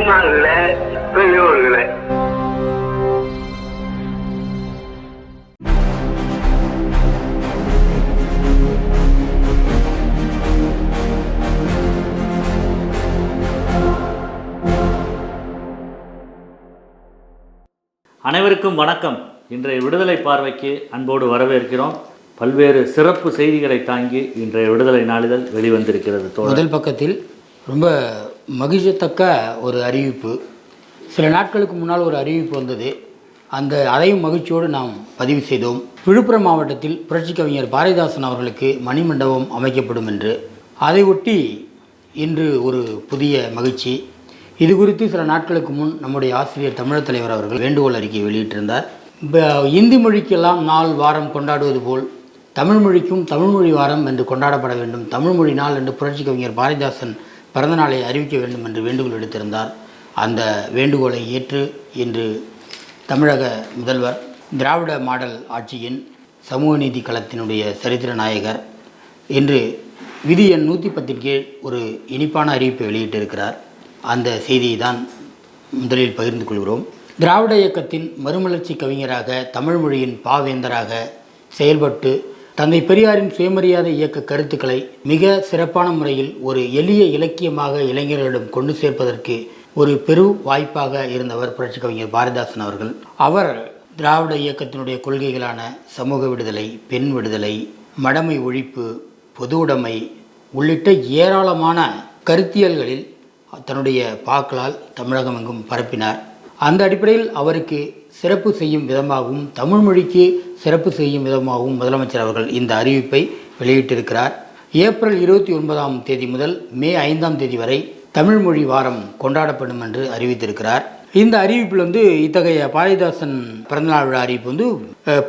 தாய்மார்களே பெரியோர்களே. அனைவருக்கும் வணக்கம். இன்றைய விடுதலை பார்வைக்கு அன்போடு வரவேற்கிறோம். பல்வேறு சிறப்பு செய்திகளை தாங்கி இன்றைய விடுதலை நாளிதழ் வெளிவந்திருக்கிறது முதல் பக்கத்தில் ரொம்ப மகிழ்ச்சித்தக்க ஒரு அறிவிப்பு. சில நாட்களுக்கு முன்னால் ஒரு அறிவிப்பு வந்தது. அந்த அதையும் மகிழ்ச்சியோடு நாம் பதிவு செய்தோம். விழுப்புரம் மாவட்டத்தில் புரட்சி கவிஞர் பாரதிதாசன் அவர்களுக்கு மணிமண்டபம் அமைக்கப்படும் என்று. அதை ஒட்டி இன்று ஒரு புதிய மகிழ்ச்சி. இது குறித்து சில நாட்களுக்கு முன் நம்முடைய ஆசிரியர் தமிழர் தலைவர் அவர்கள் வேண்டுகோள் அறிக்கை வெளியிட்டிருந்தார். இப்போ இந்தி மொழிக்கெல்லாம் நாள் வாரம் கொண்டாடுவது போல் தமிழ்மொழிக்கும் தமிழ்மொழி வாரம் என்று கொண்டாடப்பட வேண்டும். தமிழ்மொழி நாள் என்று புரட்சி கவிஞர் பாரதிதாசன் பிறந்தநாளை அறிவிக்க வேண்டும் என்று வேண்டுகோள் எடுத்திருந்தார் அந்த வேண்டுகோளை ஏற்று இன்று தமிழக முதல்வர் திராவிட மாடல் ஆட்சியின் சமூக நீதி களத்தினுடைய சரித்திர நாயகர் இன்று விதி எண் நூற்றி பத்தின் கீழ் ஒரு இனிப்பான அறிவிப்பை வெளியிட்டிருக்கிறார். அந்த செய்தியை தான் முதலில் பகிர்ந்து கொள்கிறோம். திராவிட இயக்கத்தின் மறுமலர்ச்சி கவிஞராக தமிழ் மொழியின் பாவேந்தராக செயல்பட்டு தந்தை பெரியாரின் சுயமரியாதை இயக்க கருத்துக்களை மிக சிறப்பான முறையில் ஒரு எளிய இலக்கியமாக இளைஞர்களிடம் கொண்டு சேர்ப்பதற்கு ஒரு பெரு வாய்ப்பாக இருந்தவர் புரட்சி கவிஞர் பாரதிதாசன் அவர்கள். அவர் திராவிட இயக்கத்தினுடைய கொள்கைகளான சமூக விடுதலை பெண் விடுதலை மடமை ஒழிப்பு பொது உடைமை உள்ளிட்ட ஏராளமான கருத்தியல்களில் தன்னுடைய பாக்களால் தமிழகம் எங்கும் பரப்பினார். அந்த அடிப்படையில் அவருக்கு சிறப்பு செய்யும் விதமாகவும் தமிழ் மொழிக்கு சிறப்பு செய்யும் விதமாகவும் முதலமைச்சர் அவர்கள் இந்த அறிவிப்பை வெளியிட்டிருக்கிறார். ஏப்ரல் இருபத்தி ஒன்பதாம் தேதி முதல் மே ஐந்தாம் தேதி வரை தமிழ் மொழி வாரம் கொண்டாடப்படும் என்று அறிவித்திருக்கிறார். இந்த அறிவிப்பில் வந்து இத்தகைய பாரதிதாசன் பிறந்தநாள் விழா அறிவிப்பு வந்து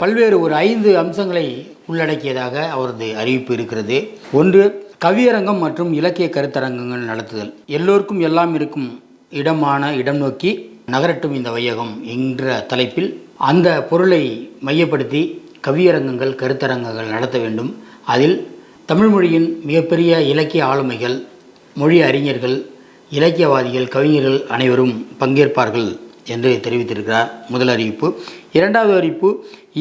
பல்வேறு ஒரு ஐந்து அம்சங்களை உள்ளடக்கியதாக அவரது அறிவிப்பு இருக்கிறது. ஒன்று கவியரங்கம் மற்றும் இலக்கிய கருத்தரங்கங்கள் நடத்துதல். எல்லோருக்கும் எல்லாம் இருக்கும் இடமான இடம் நோக்கி நகரட்டும் இந்த வையகம் என்ற தலைப்பில் அந்த பொருளை மையப்படுத்தி கவியரங்கங்கள் கருத்தரங்கங்கள் நடத்த வேண்டும். அதில் தமிழ்மொழியின் மிகப்பெரிய இலக்கிய ஆளுமைகள் மொழி அறிஞர்கள் இலக்கியவாதிகள் கவிஞர்கள் அனைவரும் பங்கேற்பார்கள் என்று தெரிவித்திருக்கிறார் முதல் அறிவிப்பு. இரண்டாவது அறிவிப்பு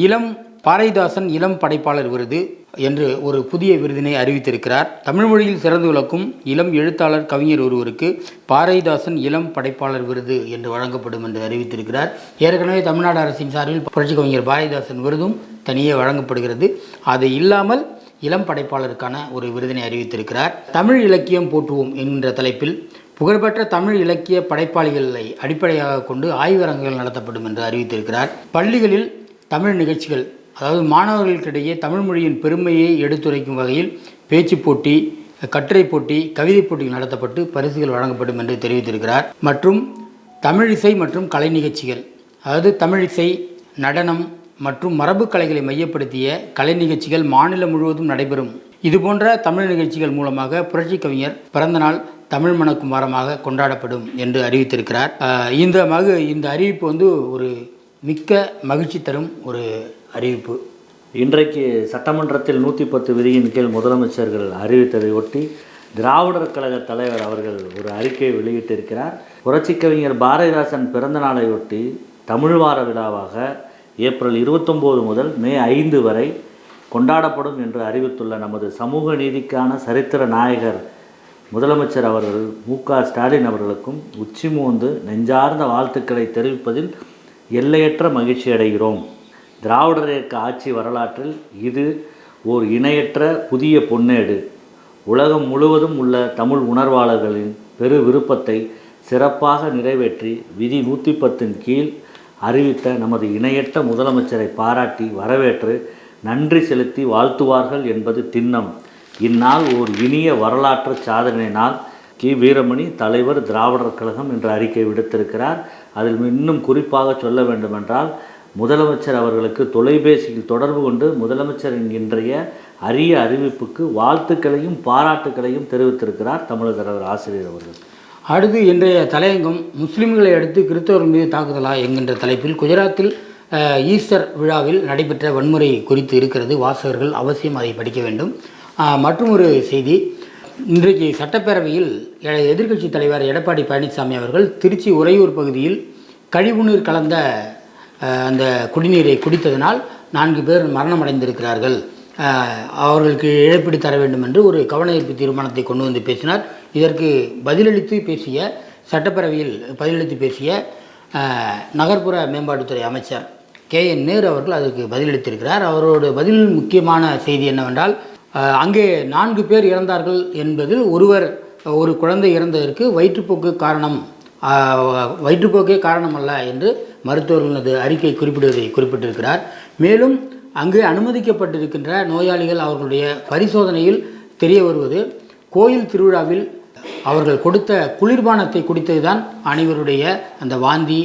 இளம் பாரதிதாசன் இளம் படைப்பாளர் விருது என்று ஒரு புதிய விருதினை அறிவித்திருக்கிறார். தமிழ் மொழியில் சிறந்து விளக்கும் இளம் எழுத்தாளர் கவிஞர் ஒருவருக்கு பாரதிதாசன் இளம் படைப்பாளர் விருது என்று வழங்கப்படும் என்று அறிவித்திருக்கிறார். ஏற்கனவே தமிழ்நாடு அரசின் சார்பில் புரட்சி கவிஞர் பாரதிதாசன் விருதும் தனியே வழங்கப்படுகிறது. அது இல்லாமல் இளம் படைப்பாளருக்கான ஒரு விருதினை அறிவித்திருக்கிறார். தமிழ் இலக்கியம் போற்றுவோம் என்கின்ற தலைப்பில் புகழ்பெற்ற தமிழ் இலக்கிய படைப்பாளிகளை அடிப்படையாக கொண்டு ஆய்வரங்குகள் நடத்தப்படும் என்று அறிவித்திருக்கிறார். பள்ளிகளில் தமிழ் நிகழ்ச்சிகள் அதாவது மாணவர்களுக்கிடையே தமிழ் மொழியின் பெருமையை எடுத்துரைக்கும் வகையில் பேச்சு போட்டி கட்டுரை போட்டி கவிதை போட்டிகள் நடத்தப்பட்டு பரிசுகள் வழங்கப்படும் என்று தெரிவித்திருக்கிறார். மற்றும் தமிழிசை மற்றும் கலை நிகழ்ச்சிகள் அதாவது தமிழிசை நடனம் மற்றும் மரபு கலைகளை மையப்படுத்திய கலை நிகழ்ச்சிகள் மாநிலம் முழுவதும் நடைபெறும். இதுபோன்ற தமிழ் நிகழ்ச்சிகள் மூலமாக புரட்சி கவிஞர் பிறந்தநாள் தமிழ் மணக்கும் வாரமாக கொண்டாடப்படும் என்று அறிவித்திருக்கிறார். இந்த மகு இந்த அறிவிப்பு வந்து ஒரு மிக்க மகிழ்ச்சி தரும் ஒரு அறிவிப்பு. இன்றைக்கு சட்டமன்றத்தில் நூற்றி பத்து விதியின் கீழ் முதலமைச்சர்கள் அறிவித்ததை ஒட்டி திராவிடர் கழக தலைவர் அவர்கள் ஒரு அறிக்கையை வெளியிட்டிருக்கிறார். புரட்சிக் கவிஞர் பாரதிதாசன் பிறந்த நாளையொட்டி தமிழ் வார விழாவாக ஏப்ரல் இருபத்தொம்போது முதல் மே ஐந்து வரை கொண்டாடப்படும் என்று அறிவித்துள்ள நமது சமூக நீதிக்கான சரித்திர நாயகர் முதலமைச்சர் அவர்கள் மு க ஸ்டாலின் அவர்களுக்கும் உச்சி மூந்து நெஞ்சார்ந்த வாழ்த்துக்களை தெரிவிப்பதில் எல்லையற்ற மகிழ்ச்சி அடைகிறோம் திராவிடர் இயக்க ஆட்சி வரலாற்றில் இது ஓர் இணையற்ற புதிய பொன்னேடு. உலகம் முழுவதும் உள்ள தமிழ் உணர்வாளர்களின் பெரு விருப்பத்தை சிறப்பாக நிறைவேற்றி விதி நூற்றி பத்தின் கீழ் அறிவித்த நமது இணையற்ற முதலமைச்சரை பாராட்டி வரவேற்று நன்றி செலுத்தி வாழ்த்துவார்கள் என்பது திண்ணம். இந்நாள் ஓர் இனிய வரலாற்று சாதனை நாள் கி. வீரமணி தலைவர் திராவிடர் கழகம் என்ற அறிக்கை விடுத்திருக்கிறார். அதில் இன்னும் குறிப்பாக சொல்ல வேண்டுமென்றால் முதலமைச்சர் அவர்களுக்கு தொலைபேசியில் தொடர்பு கொண்டு முதலமைச்சரின் இன்றைய அரிய அறிவிப்புக்கு வாழ்த்துக்களையும் பாராட்டுக்களையும் தெரிவித்திருக்கிறார் தமிழக ஆசிரியர் அவர்கள். அடுத்து இன்றைய தலையங்கம் முஸ்லிம்களை அடுத்து கிறிஸ்தவர் மீது தாக்குதலா என்கின்ற தலைப்பில் குஜராத்தில் ஈஸ்டர் விழாவில் நடைபெற்ற வன்முறை குறித்து இருக்கிறது. வாசகர்கள் அவசியம் அதை படிக்க வேண்டும். மற்றும் ஒரு செய்தி இன்றைக்கு சட்டப்பேரவையில் எதிர்க்கட்சித் எதிர்க்கட்சி தலைவர் எடப்பாடி பழனிசாமி அவர்கள் திருச்சி உறையூர் பகுதியில் கழிவுநீர் கலந்த அந்த குடிநீரை குடித்ததனால் நான்கு பேர் மரணமடைந்திருக்கிறார்கள். அவர்களுக்கு இழப்பீடு தர வேண்டும் என்று ஒரு கவனஈர்ப்பு தீர்மானத்தை கொண்டு வந்து பேசினார். இதற்கு பதிலளித்து பேசிய சட்டப்பேரவையில் பதிலளித்து பேசிய நகர்ப்புற மேம்பாட்டுத்துறை அமைச்சர் கே என் நேரு அவர்கள் அதற்கு பதிலளித்திருக்கிறார். அவரோட பதில் முக்கியமான செய்தி என்னவென்றால் அங்கே நான்கு பேர் இறந்தார்கள் என்பதில் ஒருவர் ஒரு குழந்தை இறந்ததற்கு வயிற்றுப்போக்கு காரணம் வயிற்றுப்போக்கே காரணம் அல்ல என்று மருத்துவர்களது அறிக்கை குறிப்பிடுவதை குறிப்பிட்டிருக்கிறார். மேலும் அங்கு அனுமதிக்கப்பட்டிருக்கின்ற நோயாளிகள் அவர்களுடைய பரிசோதனையில் தெரிய வருவது கோயில் திருவிழாவில் அவர்கள் கொடுத்த குளிர்பானத்தை குடித்ததுதான் அனைவருடைய அந்த வாந்தி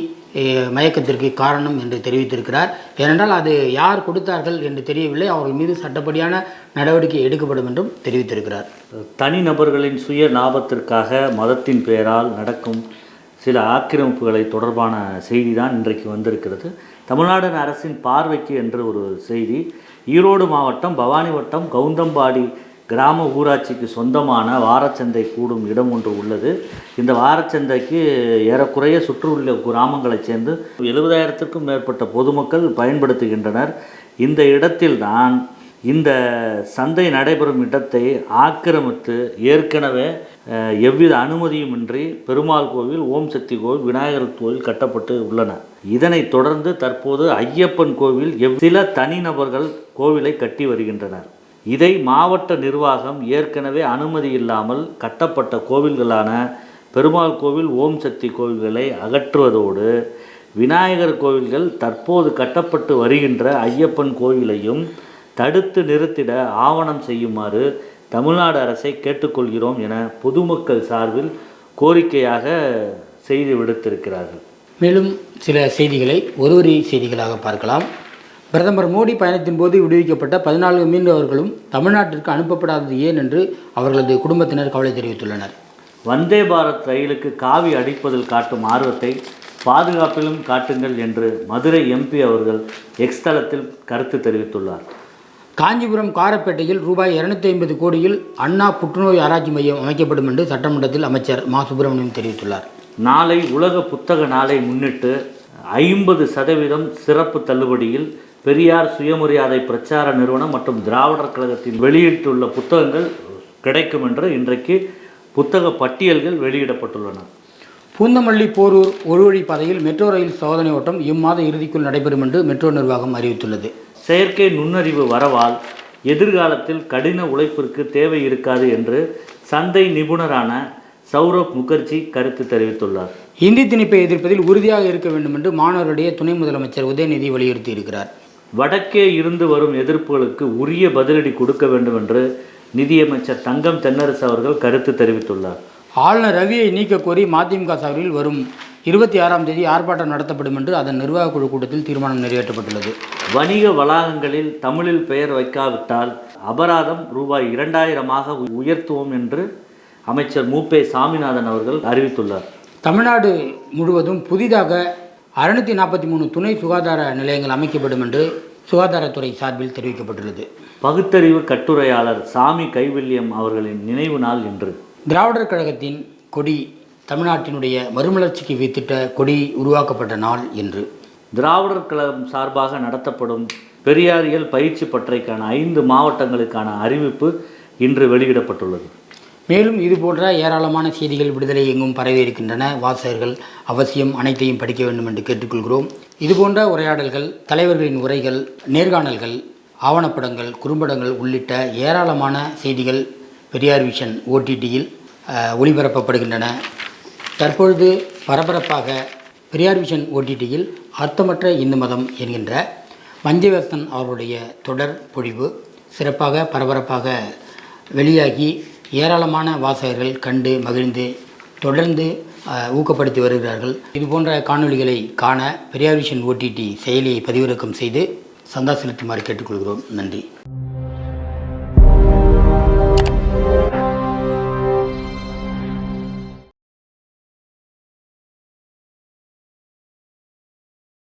மயக்கத்திற்கு காரணம் என்று தெரிவித்திருக்கிறார். ஏனென்றால் அது யார் கொடுத்தார்கள் என்று தெரியவில்லை. அவர்கள் மீது சட்டப்படியான நடவடிக்கை எடுக்கப்படும் என்றும் தெரிவித்திருக்கிறார். தனிநபர்களின் சுய லாபத்திற்காக மதத்தின் பெயரால் நடக்கும் சில ஆக்கிரமிப்புகளை தொடர்பான செய்தி தான் இன்றைக்கு வந்திருக்கிறது. தமிழ்நாடு அரசின் பார்வைக்கு என்ற ஒரு செய்தி ஈரோடு மாவட்டம் பவானி வட்டம் கவுந்தம்பாடி கிராம ஊராட்சிக்கு சொந்தமான வாரச்சந்தை கூடும் இடம் ஒன்று உள்ளது. இந்த வாரச்சந்தைக்கு ஏறக்குறைய சுற்றியுள்ள கிராமங்களைச் சேர்ந்து எழுபதாயிரத்திற்கும் மேற்பட்ட பொதுமக்கள் பயன்படுத்துகின்றனர். இந்த இடத்தில்தான் இந்த சந்தை நடைபெறும் இடத்தை ஆக்கிரமித்து ஏற்கனவே எவ்வித அனுமதியுமின்றி பெருமாள் கோவில் ஓம் சக்தி கோவில் விநாயகர் கோவில் கட்டப்பட்டு உள்ளன. இதனைத் தொடர்ந்து தற்போது ஐயப்பன் கோவில் எவ் சில தனிநபர்கள் கோவிலை கட்டி வருகின்றனர். இதை மாவட்ட நிர்வாகம் ஏற்கனவே அனுமதி இல்லாமல் கட்டப்பட்ட கோவில்களான பெருமாள் கோவில் ஓம் சக்தி கோவில்களை அகற்றுவதோடு விநாயகர் கோவில்கள் தற்போது கட்டப்பட்டு வருகின்ற ஐயப்பன் கோவிலையும் தடுத்து நிறுத்திட ஆவணம் செய்யுமாறு தமிழ்நாடு அரசை கேட்டுக்கொள்கிறோம் என பொதுமக்கள் சார்பில் கோரிக்கையாக செய்தி விடுத்திருக்கிறார்கள். மேலும் சில செய்திகளை ஒருவரி செய்திகளாக பார்க்கலாம். பிரதமர் மோடி பயணத்தின் போது விடுவிக்கப்பட்ட பதினான்கு மீனவர்களும் தமிழ்நாட்டிற்கு அனுப்பப்படாதது ஏன் என்று அவர்களது குடும்பத்தினர் கவலை தெரிவித்துள்ளனர். வந்தே பாரத் ரயிலுக்கு காவி அடிப்பதில் காட்டும் ஆர்வத்தை பாதுகாப்பிலும் காட்டுங்கள் என்று மதுரை எம்பி அவர்கள் எக்ஸ் தளத்தில் கருத்து தெரிவித்துள்ளார். காஞ்சிபுரம் காரப்பேட்டையில் ரூபாய் இருநூத்தி ஐம்பது கோடியில் அண்ணா புற்றுநோய் ஆராய்ச்சி மையம் அமைக்கப்படும் என்று சட்டமன்றத்தில் அமைச்சர் மா. சுப்பிரமணியம் தெரிவித்துள்ளார். நாளை உலக புத்தக நாளை முன்னிட்டு ஐம்பது சதவீதம் சிறப்பு தள்ளுபடியில் பெரியார் சுயமரியாதை பிரச்சார நிறுவனம் மற்றும் திராவிடர் கழகத்தின் வெளியிட்டுள்ள புத்தகங்கள் கிடைக்கும் என்று இன்றைக்கு புத்தக பட்டியல்கள் வெளியிடப்பட்டுள்ளன. பூந்தமல்லி போரூர் ஒரு வழி பாதையில் மெட்ரோ ரயில் சோதனை ஓட்டம் இம்மாத இறுதிக்குள் நடைபெறும் என்று மெட்ரோ நிர்வாகம் அறிவித்துள்ளது. செயற்கை நுண்ணறிவு வரவால் எதிர்காலத்தில் கடின உழைப்பிற்கு தேவை இருக்காது என்று சந்தை நிபுணரான சௌரப் முகர்ஜி கருத்து தெரிவித்துள்ளார். இந்தி திணிப்பை எதிர்ப்பதில் உறுதியாக இருக்க வேண்டும் என்று மாணவர்களுடைய துணை முதலமைச்சர் உதயநிதி வலியுறுத்தி இருக்கிறார் வடக்கே இருந்து வரும் எதிர்ப்புகளுக்கு உரிய பதிலடி கொடுக்க வேண்டும் என்று நிதியமைச்சர் தங்கம் தென்னரசு அவர்கள் கருத்து தெரிவித்துள்ளார். ஆளுநர் ரவியை நீக்க கோரி மதிமுக சார்பில் வரும் இருபத்தி ஆறாம் தேதி ஆர்ப்பாட்டம் நடத்தப்படும் என்று அதன் நிர்வாக குழு கூட்டத்தில் தீர்மானம் நிறைவேற்றப்பட்டுள்ளது. வணிக வளாகங்களில் தமிழில் பெயர் வைக்காவிட்டால் அபராதம் ரூபாய் இரண்டாயிரமாக உயர்த்துவோம் என்று அமைச்சர் மூப்பே சாமிநாதன் அவர்கள் அறிவித்துள்ளார். தமிழ்நாடு முழுவதும் புதிதாக அறுநூத்தி நாற்பத்தி மூணு துணை சுகாதார நிலையங்கள் அமைக்கப்படும் என்று சுகாதாரத்துறை சார்பில் தெரிவிக்கப்பட்டுள்ளது. பகுத்தறிவு கட்டுரையாளர் சாமி கைவில்லியம் அவர்களின் நினைவு நாள் இன்று. திராவிடர் கழகத்தின் கொடி தமிழ்நாட்டினுடைய மறுமலர்ச்சிக்கு வைத்திட்ட கொடி உருவாக்கப்பட்ட நாள் என்று. திராவிடர் கழகம் சார்பாக நடத்தப்படும் பெரியாரியல் பயிற்சி பற்றைக்கான ஐந்து மாவட்டங்களுக்கான அறிவிப்பு இன்று வெளியிடப்பட்டுள்ளது. மேலும் இது போன்ற ஏராளமான செய்திகள் விடுதலை எங்கும் பரவி இருக்கின்றன. வாசகர்கள் அவசியம் அனைத்தையும் படிக்க வேண்டும் என்று கேட்டுக்கொள்கிறோம். இதுபோன்ற உரையாடல்கள் தலைவர்களின் உரைகள் நேர்காணல்கள் ஆவணப்படங்கள் குறும்படங்கள் உள்ளிட்ட ஏராளமான செய்திகள் பெரியார் விஷன் ஓடிடியில் ஒளிபரப்பப்படுகின்றன. தற்பொழுது பரபரப்பாக பெரியார் விஷன் ஓடிடியில் அர்த்தமற்ற இந்து மதம் என்கின்ற வஞ்சவர்த்தன் அவர்களுடைய தொடர் பொழிவு சிறப்பாக பரபரப்பாக வெளியாகி ஏராளமான வாசகர்கள் கண்டு மகிழ்ந்து தொடர்ந்து ஊக்கப்படுத்தி வருகிறார்கள். இது போன்ற காணொளிகளை காண பெரியார் விஷன் ஓடிடி செயலியை பதிவிறக்கம் செய்து சந்தா செலுத்துமாறு கேட்டுக்கொள்கிறோம். நன்றி.